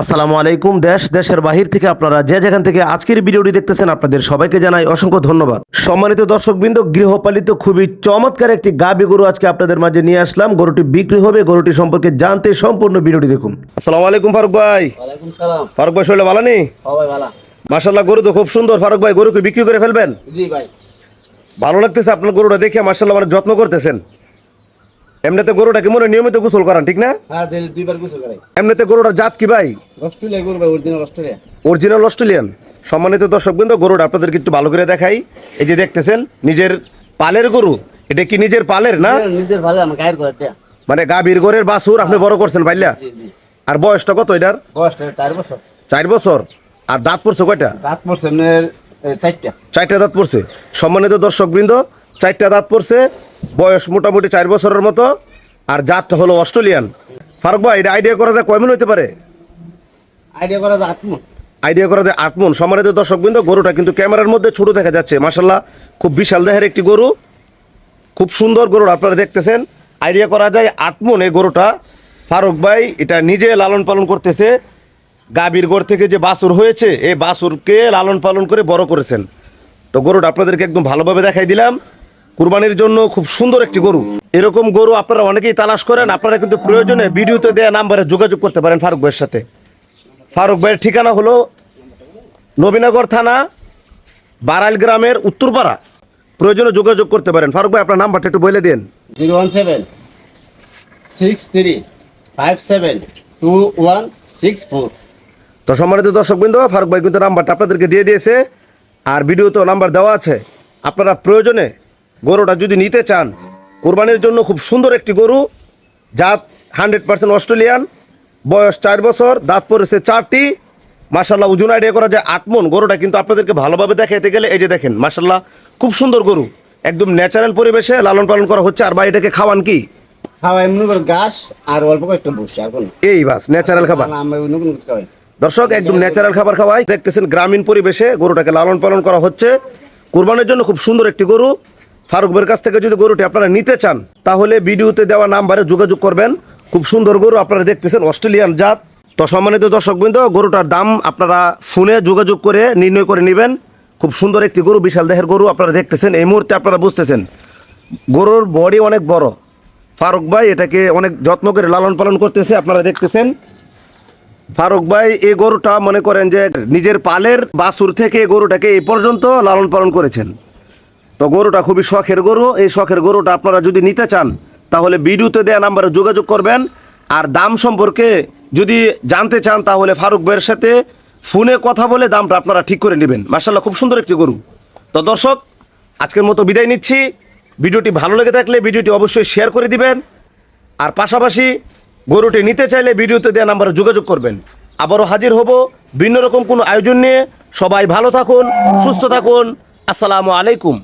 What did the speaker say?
আসসালামু আলাইকুম দেশ দেশের বাহির থেকে আপনারা যে যেখান থেকে আজকের ভিডিওটি দেখতেছেন আপনাদের সবাইকে জানাই অসংখ্য ধন্যবাদ। সম্মানিত দর্শকবৃন্দ গৃহপালিত খুবই চমৎকার একটি গাবি গরু আজকে আপনাদের মাঝে নিয়ে আসলাম। গরুটি বিক্রি হবে গরুটি সম্পর্কে জানতে সম্পূর্ণ ভিডিওটি দেখুন। আসসালামু আলাইকুম ফারুক ভাই। ফারুক ভাই শরীরে ভালো নেই ভালো। মার্শাল্লাহ গরু তো খুব সুন্দর। ফারুক ভাই গরুকে বিক্রি করে ফেলবেন? জি ভাই। ভালো লাগতেছে আপনার গরুটা দেখে মার্শাল্লাহ মানে যত্ন করতেছেন। এমনিতে গরুটাকে মনে হয় নিয়মিত গোসল করান ঠিক না? হ্যাঁ দুইবার গোসল করাই। এমনিতে গরুটার জাত কি ভাই? অস্ট্রেলিয়া করবে অরিজিনাল অস্ট্রেলিয়া অরিজিনাল অস্ট্রেলিয়ান। সম্মানিত দর্শকবৃন্দ গরুটা আপনাদেরকে একটু ভালো করে দেখাই। এই যে দেখতেছেন নিজের পালের গরু। এটা কি নিজের পালের না? নিজের ভালো আমার গায়ের এটা। মানে গাভীর গরের বাছুর আপনি বড় করছেন জি আর বয়সটা কত এটার? বয়সটা চার বছর। চার বছর। আর দাঁত পড়ছে কয়টা? দাঁত পড়ছে চারটা। চারটা দাঁত পড়ছে। সম্মানিত দর্শকবৃন্দ চারটা দাঁত পড়ছে। বয়স মোটামুটি চার বছরের মতো আর জাতটা হলো অস্ট্রেলিয়ান। ফারুক ভাই এটা আইডিয়া করা যায় কয় মন হইতে পারে? আইডিয়া করা যায় আত্ম আইডিয়া করা যায় আট মন সম্মানিত দর্শকবৃন্দ গরুটা কিন্তু ক্যামেরার মধ্যে ছোট দেখা যাচ্ছে। মাসাল্লাহ খুব বিশাল দেহের একটি গরু। খুব সুন্দর গরু আপনারা দেখতেছেন। আইডিয়া করা যায় আট মন এই গরুটা। ফারুক ভাই এটা নিজে লালন পালন করতেছে। গাভীর গড় থেকে যে বাসুর হয়েছে এই বাসুরকে লালন পালন করে বড় করেছেন। তো গরুটা আপনাদেরকে একদম ভালোভাবে দেখাই দিলাম। কুরবানির জন্য খুব সুন্দর একটি গরু। এরকম গরু আপনারা অনেকেই তালাশ করেন আপনারা কিন্তু প্রয়োজনে ভিডিওতে দেওয়া নাম্বারে যোগাযোগ করতে পারেন ফারুক ভাইয়ের সাথে। ফারুক ভাইয়ের ঠিকানা হলো নবীনগর থানা বারাইল গ্রামের উত্তরপাড়া। প্রয়োজনে যোগাযোগ করতে পারেন। ফারুক ভাই আপনার নাম্বারটা একটু বলে দিন। Zero one seven six three five seven two one six four. তো সম্মানিত দর্শকবৃন্দ ফারুক ভাই কিন্তু নাম্বারটা আপনাদেরকে দিয়ে দিয়েছে। আর ভিডিওতেও নাম্বার দেওয়া আছে। আপনারা প্রয়োজনে গরুটা যদি নিতে চান কোরবানির জন্য খুব সুন্দর একটি গরু জাত হান্ড্রেড পার্সেন্ট অস্ট্রেলিয়ান বয়স চার বছর দাঁত পড়েছে চারটি। মার্শাল্লাহ ওজন আইডিয়া করা যায় আট মন। গরুটা কিন্তু আপনাদেরকে ভালোভাবে দেখাইতে গেলে এই যে দেখেন মার্শাল্লাহ খুব সুন্দর গরু। একদম ন্যাচারাল পরিবেশে লালন পালন করা হচ্ছে। আর বা এটাকে খাওয়ান কি? খাওয়া এমনি করে ঘাস আর অল্প কয়েকটা বসে আর এই বাস ন্যাচারাল খাবার। আমরা অন্য কোনো কিছু খাওয়াই। দর্শক একদম ন্যাচারাল খাবার খাওয়াই। দেখতেছেন গ্রামীণ পরিবেশে গরুটাকে লালন পালন করা হচ্ছে। কুরবানের জন্য খুব সুন্দর একটি গরু। ফারুক কাছ থেকে যদি গরুটি আপনারা নিতে চান, তাহলে ভিডিওতে দেওয়া নাম্বারে যোগাযোগ করবেন। খুব সুন্দর গরু আপনারা দেখতেছেন, অস্ট্রেলিয়ান জাত। তো সম্মানিত দর্শকবৃন্দ, গরুটার দাম আপনারা ফোনে যোগাযোগ করে নির্ণয় করে নেবেন। খুব সুন্দর একটি গরু, বিশাল দেহের গরু আপনারা দেখতেছেন। এই মুহূর্তে আপনারা বুঝতেছেন, গরুর বডি অনেক বড়। ফারুক ভাই এটাকে অনেক যত্ন করে লালন পালন করতেছে, আপনারা দেখতেছেন। ফারুক ভাই, এই গরুটা মনে করেন যে নিজের পালের বাছুর থেকে এই গরুটাকে এই পর্যন্ত লালন পালন করেছেন। তো গরুটা খুবই শখের গরু। এই শখের গরুটা আপনারা যদি নিতে চান, তাহলে ভিডিওতে দেওয়া নাম্বারে যোগাযোগ করবেন। আর দাম সম্পর্কে যদি জানতে চান, তাহলে ফারুক ভাইয়ের সাথে ফোনে কথা বলে দামটা আপনারা ঠিক করে নেবেন। মার্শাল্লাহ খুব সুন্দর একটি গরু। তো দর্শক, আজকের মতো বিদায় নিচ্ছি। ভিডিওটি ভালো লেগে থাকলে ভিডিওটি অবশ্যই শেয়ার করে দিবেন। আর পাশাপাশি গরুটি নিতে চাইলে ভিডিওতে দেওয়া নাম্বারে যোগাযোগ করবেন। আবারও হাজির হব ভিন্ন রকম কোনো আয়োজন নিয়ে। সবাই ভালো থাকুন, সুস্থ থাকুন। আসসালামু আলাইকুম।